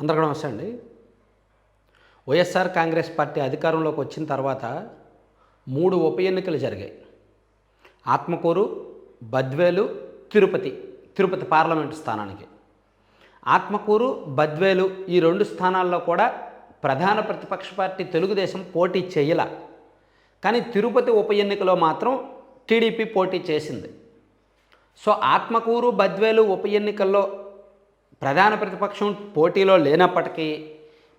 అందరికీ నమస్తే అండి. వైఎస్ఆర్ కాంగ్రెస్ పార్టీ అధికారంలోకి వచ్చిన తర్వాత మూడు ఉప ఎన్నికలు జరిగాయి. ఆత్మకూరు బద్వేలు తిరుపతి తిరుపతి పార్లమెంటు స్థానానికి. ఆత్మకూరు బద్వేలు ఈ రెండు స్థానాల్లో కూడా ప్రధాన ప్రతిపక్ష పార్టీ తెలుగుదేశం పోటీ చేయల. కానీ తిరుపతి ఉప ఎన్నికలో మాత్రం టీడీపీ పోటీ చేసింది. సో ఆత్మకూరు బద్వేలు ఉప ఎన్నికల్లో ప్రధాన ప్రతిపక్షం పోటీలో లేనప్పటికీ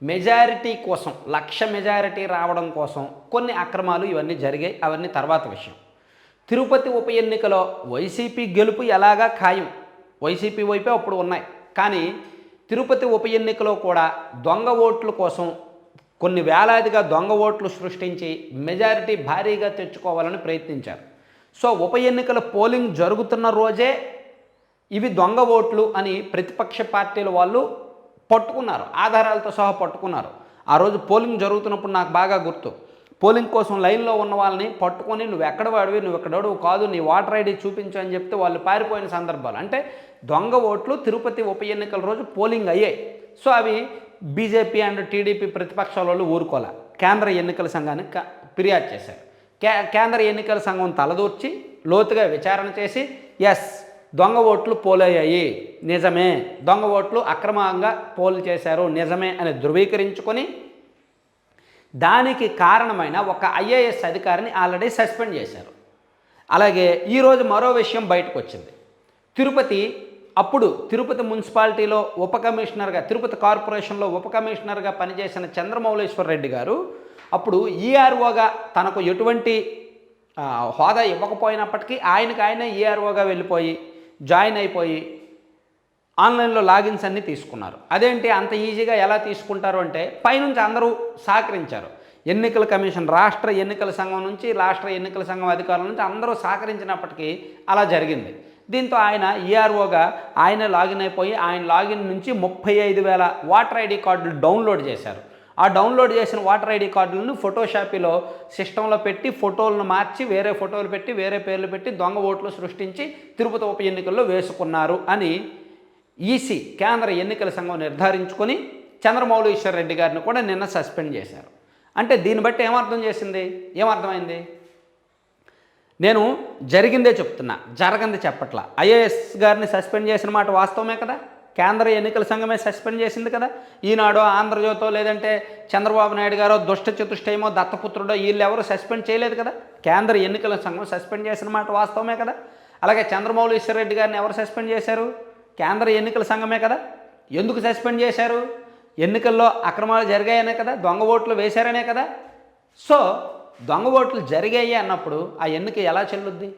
మెజారిటీ కోసం లక్ష మెజారిటీ రావడం కోసం కొన్ని అక్రమాలు ఇవన్నీ జరిగాయి. అవన్నీ తర్వాత విషయం. తిరుపతి ఉప ఎన్నికలో వైసీపీ గెలుపు ఎలాగా ఖాయం? వైసీపీ వైపే అప్పుడు ఉన్నాయి. కానీ తిరుపతి ఉప ఎన్నికలో కూడా దొంగ ఓట్ల కోసం కొన్ని వేలాదిగా దొంగ ఓట్లు సృష్టించి మెజారిటీ భారీగా తెచ్చుకోవాలని ప్రయత్నించారు. సో ఉప ఎన్నికల పోలింగ్ జరుగుతున్న రోజే ఇవి దొంగ ఓట్లు అని ప్రతిపక్ష పార్టీల వాళ్ళు పట్టుకున్నారు. ఆధారాలతో సహా పట్టుకున్నారు. ఆ రోజు పోలింగ్ జరుగుతున్నప్పుడు నాకు బాగా గుర్తు. పోలింగ్ కోసం లైన్లో ఉన్న వాళ్ళని పట్టుకొని నువ్వు ఎక్కడ వాడివి? నువ్వు ఎక్కడోడు కాదు నీ వాటర్ ఐడి చూపించు అని చెప్తే వాళ్ళు పారిపోయిన సందర్భాలు. అంటే దొంగ ఓట్లు తిరుపతి ఉప ఎన్నికల రోజు పోలింగ్ అయ్యాయి. సో అవి బీజేపీ అండ్ టీడీపీ ప్రతిపక్షాల వాళ్ళు ఊరుకోలే. కేంద్ర ఎన్నికల సంఘానికి క- ఫిర్యాదు చేశారు. కే కేంద్ర ఎన్నికల సంఘం తలదూర్చి లోతుగా విచారణ చేసి ఎస్ దొంగ ఓట్లు పోలయ్యాయి. నిజమే. దొంగ ఓట్లు అక్రమంగా పోలు చేశారు. నిజమే అని ధృవీకరించుకొని దానికి కారణమైన ఒక ఐఏఎస్ అధికారిని ఆల్రెడీ సస్పెండ్ చేశారు. అలాగే ఈరోజు మరో విషయం బయటకు వచ్చింది తిరుపతి అప్పుడు తిరుపతి మున్సిపాలిటీలో ఉప కమిషనర్గా తిరుపతి కార్పొరేషన్లో ఉప కమిషనర్గా పనిచేసిన చంద్రమౌళేశ్వర రెడ్డి గారు అప్పుడు ఈఆర్ఓగా తనకు ఎటువంటి హోదా ఇవ్వకపోయినప్పటికీ ఆయనకు ఆయన ఈఆర్ఓగా వెళ్ళిపోయి జాయిన్ అయిపోయి ఆన్లైన్లో లాగిన్స్ అన్నీ తీసుకున్నారు. అదేంటి? అంత ఈజీగా ఎలా తీసుకుంటారు అంటే పైనుంచి అందరూ సహకరించారు. ఎన్నికల కమిషన్ రాష్ట్ర ఎన్నికల సంఘం నుంచి రాష్ట్ర ఎన్నికల సంఘం అధికారుల నుంచి అందరూ సహకరించినప్పటికీ అలా జరిగింది. దీంతో ఆయన ఈఆర్ఓగా ఆయన లాగిన్ అయిపోయి ఆయన లాగిన్ నుంచి ముప్పై ఐదు వేల వాటర్ ఐడి కార్డులు డౌన్లోడ్ చేశారు. ఆ డౌన్లోడ్ చేసిన వాటర్ ఐడి కార్డులను ఫోటోషాపీలో సిస్టంలో పెట్టి ఫోటోలను మార్చి వేరే ఫోటోలు పెట్టి వేరే పేర్లు పెట్టి దొంగ ఓట్లు సృష్టించి తిరుపతి ఉప ఎన్నికల్లో వేసుకున్నారు అని ఈసీ కేంద్ర ఎన్నికల సంఘం నిర్ధారించుకొని చంద్రమౌళీశ్వర్ రెడ్డి గారిని కూడా నిన్న సస్పెండ్ చేశారు. అంటే దీన్ని బట్టి ఏమర్థం చేసింది? ఏమర్థమైంది నేను జరిగిందే చెప్తున్నా జరగంది చెప్పట్లా. ఐఏఎస్ గారిని సస్పెండ్ చేసిన మాట వాస్తవమే కదా? కేంద్ర ఎన్నికల సంఘమే సస్పెండ్ చేసింది కదా. ఈనాడో ఆంధ్రజ్యోతో లేదంటే చంద్రబాబు నాయుడు గారో దుష్ట చతుష్టయమో దత్తపుత్రుడో వీళ్ళు ఎవరు సస్పెండ్ చేయలేదు కదా. కేంద్ర ఎన్నికల సంఘం సస్పెండ్ చేసిన మాట వాస్తవమే కదా. అలాగే చంద్రమౌళి రెడ్డి గారిని ఎవరు సస్పెండ్ చేశారు? కేంద్ర ఎన్నికల సంఘమే కదా. ఎందుకు సస్పెండ్ చేశారు? ఎన్నికల్లో అక్రమాలు జరిగాయనే కదా. దొంగ ఓట్లు వేశారనే కదా. సో దొంగ ఓట్లు జరిగాయి అన్నప్పుడు ఆ ఎన్నిక ఎలా చెల్లుద్ది?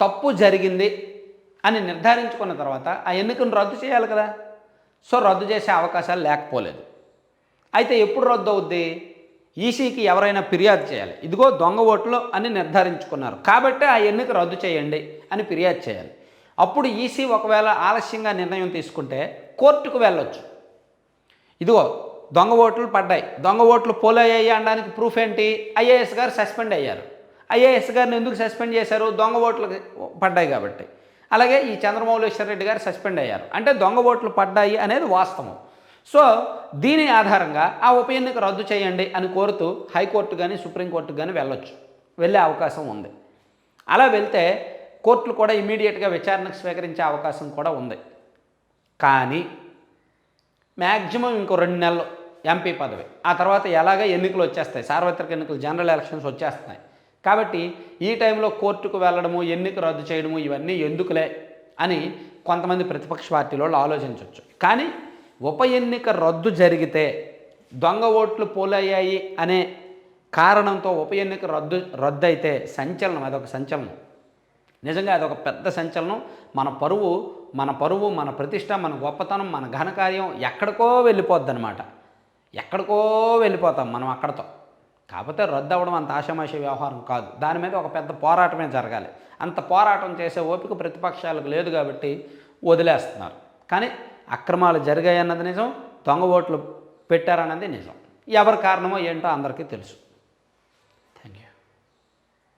తప్పు జరిగింది అని నిర్ధారించుకున్న తర్వాత ఆ ఎన్నికను రద్దు చేయాలి కదా. సో రద్దు చేసే అవకాశాలు లేకపోలేదు. అయితే ఎప్పుడు రద్దు అవుద్ది? ఈసీకి ఎవరైనా ఫిర్యాదు చేయాలి. ఇదిగో దొంగ ఓట్లు అని నిర్ధారించుకున్నారు. కాబట్టి ఆ ఎన్నిక రద్దు చేయండి అని ఫిర్యాదు చేయాలి. అప్పుడు ఈసీ ఒకవేళ ఆలస్యంగా నిర్ణయం తీసుకుంటే కోర్టుకు వెళ్ళొచ్చు. ఇదిగో దొంగ ఓట్లు పడ్డాయి. దొంగ ఓట్లు పోలయ్యాయి అనడానికి ప్రూఫ్ ఏంటి? ఐఏఎస్ గారు సస్పెండ్ అయ్యారు. ఐఏఎస్ గారిని ఎందుకు సస్పెండ్ చేశారు? దొంగ ఓట్లు పడ్డాయి కాబట్టి. అలాగే ఈ చంద్రమౌళేశ్వర రెడ్డి గారు సస్పెండ్ అయ్యారు. అంటే దొంగ ఓట్లు పడ్డాయి అనేది వాస్తవం. సో దీని ఆధారంగా ఆ ఉప ఎన్నిక రద్దు చేయండి అని కోరుతూ హైకోర్టు కానీ సుప్రీంకోర్టు కానీ వెళ్ళొచ్చు. వెళ్ళే అవకాశం ఉంది. అలా వెళ్తే కోర్టులు కూడా ఇమీడియట్గా విచారణకు స్వీకరించే అవకాశం కూడా ఉంది. కానీ మ్యాక్సిమం ఇంకో రెండు నెలలు ఎంపీ పదవి. ఆ తర్వాత ఎలాగ ఎన్నికలు వచ్చేస్తాయి. సార్వత్రిక ఎన్నికలు జనరల్ ఎలక్షన్స్ వచ్చేస్తున్నాయి. కాబట్టి ఈ టైంలో కోర్టుకు వెళ్ళడము ఎన్నిక రద్దు చేయడము ఇవన్నీ ఎందుకులే అని కొంతమంది ప్రతిపక్ష పార్టీలో ఆలోచించవచ్చు కానీ ఉప ఎన్నిక రద్దు జరిగితే దొంగ ఓట్లు పోలయ్యాయి అనే కారణంతో ఉప ఎన్నిక రద్దు రద్దు అయితే సంచలనం అదొక సంచలనం. నిజంగా అదొక పెద్ద సంచలనం. మన పరువు మన పరువు మన ప్రతిష్ట మన గొప్పతనం మన ఘనకార్యం ఎక్కడికో వెళ్ళిపోద్ది అనమాట ఎక్కడికో వెళ్ళిపోతాం మనం అక్కడతో. కాకపోతే రద్దు అవ్వడం అంత ఆషమాష వ్యవహారం కాదు. దాని మీద ఒక పెద్ద పోరాటమే జరగాలి. అంత పోరాటం చేసే ఓపిక ప్రతిపక్షాలకు లేదు కాబట్టి వదిలేస్తున్నారు. కానీ అక్రమాలు జరిగాయన్నది నిజం దొంగ ఓట్లు పెట్టారన్నది నిజం. ఎవరి కారణమో ఏంటో అందరికీ తెలుసు.